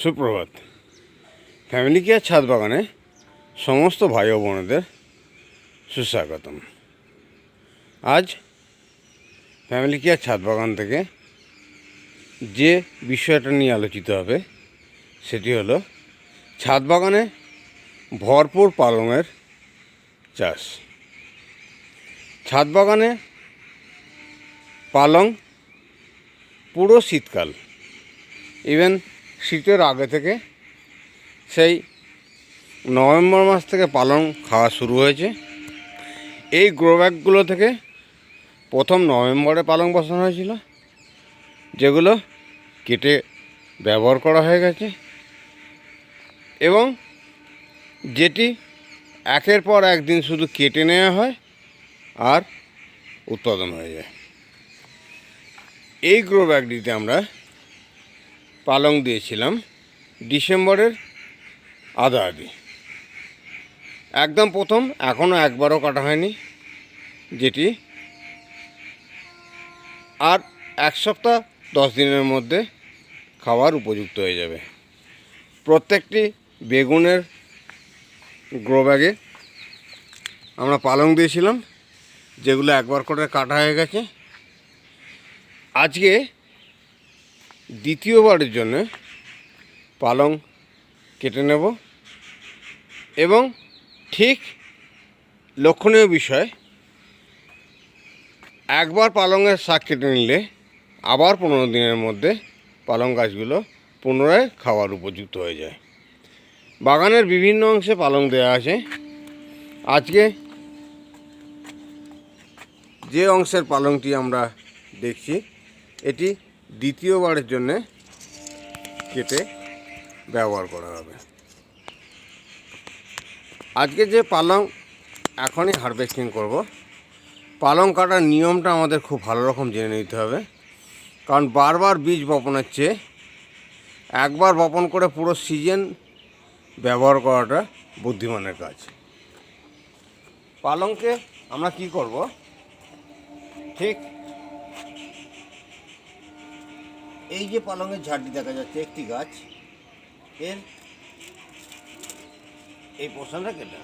সুপ্রভাত। Family care ছাদ বাগানে সমস্ত ভাই ও বোনেদের সুস্বাগতম। আজ ফ্যামিলি কেয়ার ছাদ বাগান থেকে যে বিষয়টা নিয়ে আলোচিত হবে, সেটি হলো ছাদ বাগানে ভরপুর পালংয়ের চাষ। ছাদ বাগানে পালং পুরো শীতকাল ইভেন শীতের আগে থেকে সেই নভেম্বর মাস থেকে পালং খাওয়া শুরু হয়েছে। এই গ্রো ব্যাগগুলো থেকে প্রথম নভেম্বরে পালং বসানো হয়েছিল, যেগুলো কেটে ব্যবহার করা হয়ে গেছে এবং যেটি একের পর একদিন শুধু কেটে নেওয়া হয় আর উৎপাদন হয়ে যায়। এই গ্রো ব্যাগটিতে আমরা পালং দিয়েছিলাম ডিসেম্বরের আধা আধি একদম প্রথম এখনও একবারও কাটা হয়নি যেটি। আর এক সপ্তাহ, দশ দিনের মধ্যে খাওয়ার উপযুক্ত হয়ে যাবে। প্রত্যেকটি বেগুনের গ্রো ব্যাগে আমরা পালং দিয়েছিলাম, যেগুলো একবার করে কাটা হয়ে গেছে। আজকে দ্বিতীয়বারের জন্য পালং কেটে নেব এবং ঠিক লক্ষণীয় বিষয়, একবার পালংয়ের শাক কেটে নিলে আবার পনেরো দিনের মধ্যে পালং গাছগুলো পুনরায় খাওয়ার উপযুক্ত হয়ে যায়। বাগানের বিভিন্ন অংশে পালং দেওয়া আছে। আজকে যে অংশের পালংটি আমরা দেখছি, এটি দ্বিতীয়বারের জন্যে কেটে ব্যবহার করা হবে। আজকে যে পালং এখনই হারভেস্টিং করব। পালং কাটার নিয়মটা আমাদের খুব ভালো রকম জেনে নিতে হবে। কারণ বারবার বীজ বপনের চেয়ে একবার বপন করে পুরো সিজন ব্যবহার করাটা বুদ্ধিমানের কাজ। পালংকে আমরা কি করব? ঠিক এই যে পালংয়ের ঝাড়টি দেখা যাচ্ছে, একটি গাছ, এর এই পোর্শনটা কেটে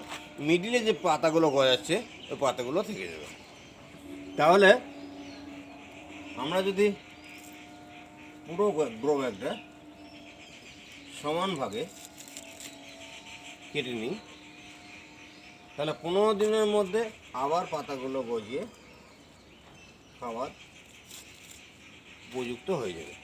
মিডিলে যে পাতাগুলো গজাচ্ছে, ওই পাতাগুলো থেকে যাবে। তাহলে আমরা যদি পুরো গ্রো ব্যাগটা সমানভাবে কেটে নিই, তাহলে পনেরো দিনের মধ্যে আবার পাতাগুলো গজিয়ে খাবার উপযুক্ত হয়ে যাবে।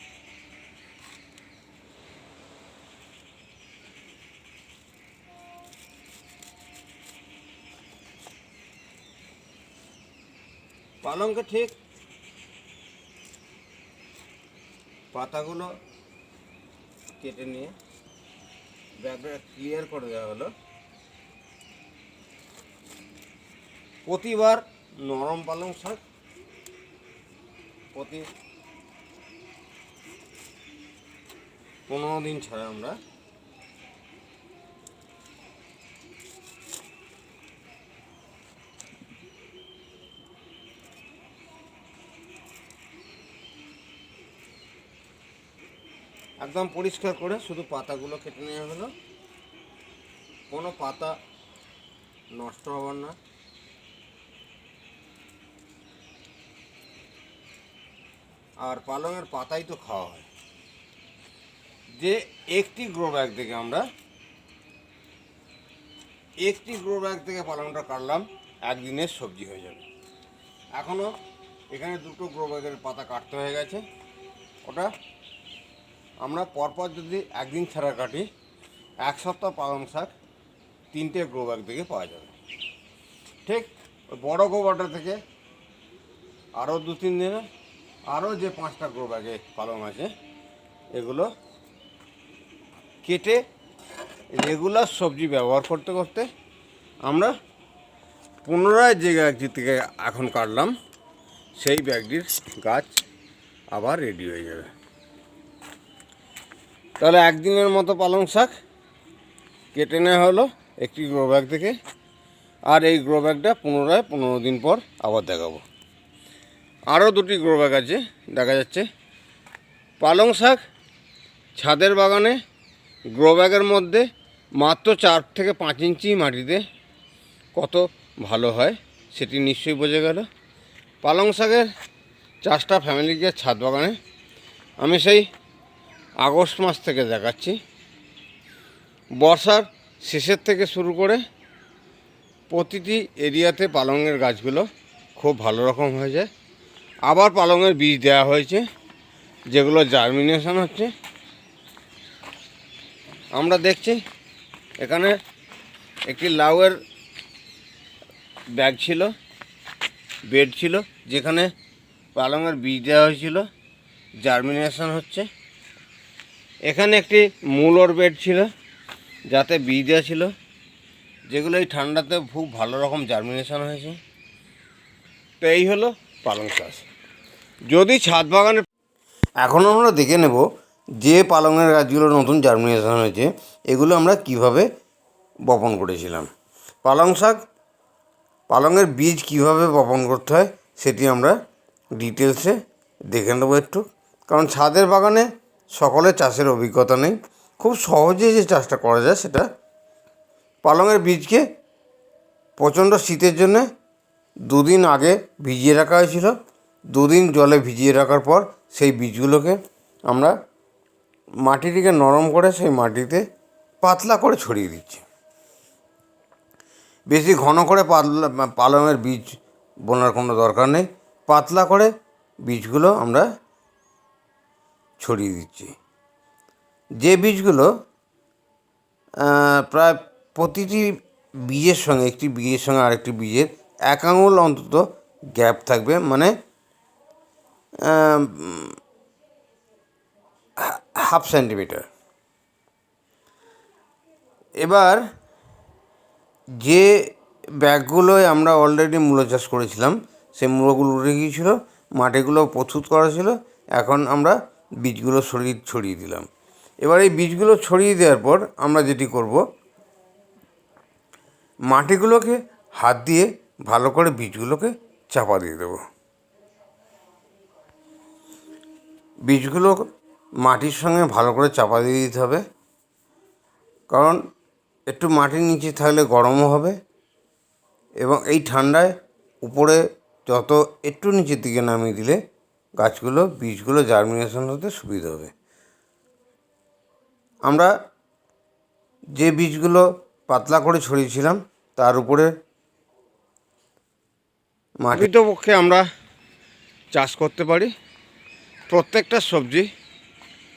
পালংকে ঠিক। পাতাগুলো কেটে নিয়ে ব্যাগটা ক্লিয়ার করে দেওয়া হলো। প্রতিবার নরম পালং শাক প্রতি পনেরো দিন ছাড়া আমরা একদম পরিষ্কার করে শুধু পাতাগুলো কেটে নেওয়া হলো। কোনো পাতা নষ্ট হবার না। আর পালংয়ের পাতাই তো খাওয়া হয়। যে একটি গ্রো ব্যাগ থেকে আমরা একটি গ্রো ব্যাগ থেকে পালংটা কাটলাম, একদিনের সবজি হয়ে যাবে। এখনও এখানে দুটো গ্রো ব্যাগের পাতা কাটতে হয়ে গেছে। ওটা আমরা পরপর যদি একদিন ছাড়া কাটি, এক সপ্তাহ পালং শাক, তিনটে গ্রো ব্যাগ থেকে পাওয়া যাবে। ঠিক ওই বড় গোবরটা থেকে আরও দু তিন দিনে আরও যে পাঁচটা গ্রো ব্যাগে পালং আছে, এগুলো কেটে রেগুলার সবজি ব্যবহার করতে করতে আমরা পুনরায় যে ব্যাগটি থেকে এখন কাটলাম, সেই ব্যাগটির গাছ আবার রেডি হয়ে যাবে। তাহলে একদিনের মতো পালং শাক কেটে নেওয়া হলো একটি গ্রো ব্যাগ থেকে। আর এই গ্রো ব্যাগটা পুনরায় পনেরো দিন পর আবার দেখাবো। আরও দুটি গ্রো ব্যাগ আছে, দেখা যাচ্ছে। পালং শাক ছাদের বাগানে গ্রো ব্যাগের মধ্যে মাত্র চার থেকে পাঁচ ইঞ্চি মাটিতে কত ভালো হয় সেটি নিশ্চয়ই বোঝা গেল। পালং শাকের চাষটা ফ্যামিলিকে ছাদ বাগানে। আমি সেই আগস্ট মাস থেকে দেখাচ্ছি। বর্ষার শেষের থেকে শুরু করে প্রতিটি এরিয়াতে পালংয়ের গাছগুলো খুব ভালো রকম হয়ে যায়। আবার পালংয়ের বীজ দেওয়া হয়েছে, যেগুলো জার্মিনেশন হচ্ছে। আমরা দেখছি এখানে একটি লাউয়ের ব্যাগ ছিল, বেড ছিল, যেখানে পালংয়ের বীজ দেওয়া হয়েছিল। জার্মিনেশন হচ্ছে। এখানে একটি মূলর বেড ছিল, যাতে বীজ ছিল, যেগুলো এই ঠান্ডাতে খুব ভালো রকম জার্মিনেশন হয়েছে। তো এই হলো পালং চাষ যদি ছাদ বাগানে এখন আমরা দেখে নেব যে পালংয়ের গাছগুলো নতুন জার্মিনেশন হয়েছে, এগুলো আমরা কীভাবে বপন করেছিলাম। পালং শাক, পালংয়ের বীজ কীভাবে বপন করতে হয়, সেটি আমরা ডিটেলসে দেখে নেব একটু। কারণ ছাদের বাগানে সকলের চাষের অভিজ্ঞতা নেই। খুব সহজে যে চাষটা করা যায় সেটা পালংয়ের বীজকে প্রচণ্ড শীতের জন্যে দুদিন আগে ভিজিয়ে রাখা হয়েছিল। দুদিন জলে ভিজিয়ে রাখার পর সেই বীজগুলোকে আমরা মাটিটিকে নরম করে সেই মাটিতে পাতলা করে ছড়িয়ে দিচ্ছি। বেশি ঘন করে পাতলা, পালংয়ের বীজ বোনার কোনো দরকার নেই। পাতলা করে বীজগুলো আমরা ছড়িয়ে দিচ্ছি। যে বীজগুলো প্রায় প্রতিটি বীজের সঙ্গে, একটি বীজের সঙ্গে আরেকটি বীজের এক আঙুল অন্তত গ্যাপ থাকবে। মানে হাফ সেন্টিমিটার। এবার, যে ব্যাগগুলোয় আমরা অলরেডি মূলো চাষ করেছিলাম, সেই মূলোগুলো উঠে গিয়েছিল, মাটিগুলো প্রস্তুত করা ছিল, এখন আমরা বীজগুলো ছড়িয়ে ছড়িয়ে দিলাম। এবার এই বীজগুলো ছড়িয়ে দেওয়ার পর আমরা যেটি করব, মাটিগুলোকে হাত দিয়ে ভালো করে বীজগুলোকে চাপা দিয়ে দেবো। বীজগুলো মাটির সঙ্গে ভালো করে চাপা দিয়ে দিতে হবে, কারণ একটু মাটির নিচে থাকলে গরমও হবে এবং এই ঠান্ডায় উপরে যত একটু নিচের দিকে নামিয়ে দিলে গাছগুলো, বীজগুলো জার্মিনেশন হতে সুবিধা হবে। আমরা যে বীজগুলো পাতলা করে ছড়িয়েছিলাম, তার উপরে মাটিত পক্ষে আমরা চাষ করতে পারি। প্রত্যেকটা সবজি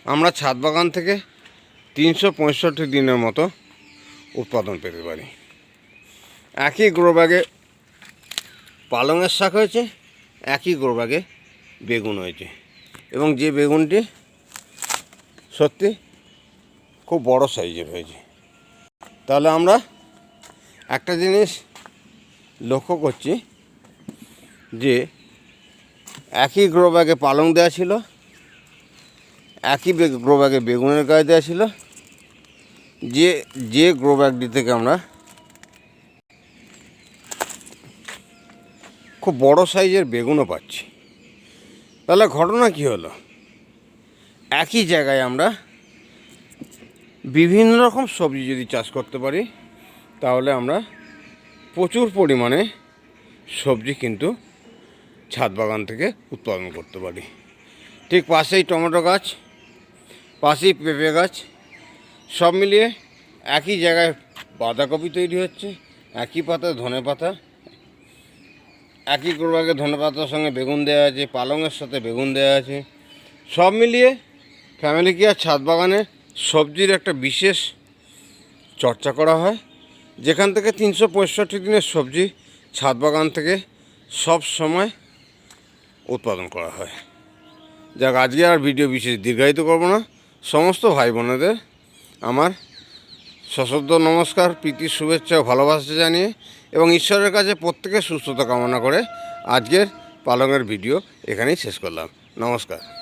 আমরা ছাদ বাগান থেকে তিনশো পঁয়ষট্টি দিনের মতো উৎপাদন পেতে পারি। একই গ্রো ব্যাগে পালংয়ের শাক হয়েছে, একই গ্রো ব্যাগে বেগুন হয়েছে। এবং যে বেগুনটি সত্যি খুব বড় সাইজের হয়েছে। তাহলে আমরা একটা জিনিস লক্ষ্য করছি যে একই গ্রো ব্যাগে পালং দেওয়া ছিল, একই গ্রো ব্যাগে বেগুনের গাছ দেওয়া ছিল। যে যে গ্রো ব্যাগটি থেকে আমরা খুব বড় সাইজের বেগুনও পাচ্ছি। তাহলে ঘটনা কী হলো? একই জায়গায় আমরা বিভিন্ন রকম সবজি যদি চাষ করতে পারি, তাহলে আমরা প্রচুর পরিমাণে সবজি কিন্তু ছাদ বাগান থেকে উৎপাদন করতে পারি। ঠিক পাশেই টমেটো গাছ, পাশেই পেঁপে গাছ, সব মিলিয়ে একই জায়গায় বাঁধাকপি তৈরি হচ্ছে, একই পাতা ধনে পাতা একই গ্রোবাগে ধনে পাতার সঙ্গে বেগুন দেওয়া আছে পালংয়ের সাথে বেগুন দেওয়া আছে সব মিলিয়ে ফ্যামিলি কেয়ার ছাদ বাগানে সবজির একটা বিশেষ চর্চা করা হয়। যেখান থেকে তিনশো পঁয়ষট্টি দিনের সবজি ছাদ বাগান থেকে সব সময় উৎপাদন করা হয়। যাক, আজকে আর ভিডিও বিশেষ দীর্ঘায়িত করব না। সমস্ত ভাই বোনেদের আমার সশ্রদ্ধ নমস্কার, প্রীতি, শুভেচ্ছা ভালোবাসা জানিয়ে এবং ঈশ্বরের কাছে প্রত্যেকের সুস্থতা কামনা করে আজকের পালংয়ের ভিডিও এখানেই শেষ করলাম। নমস্কার।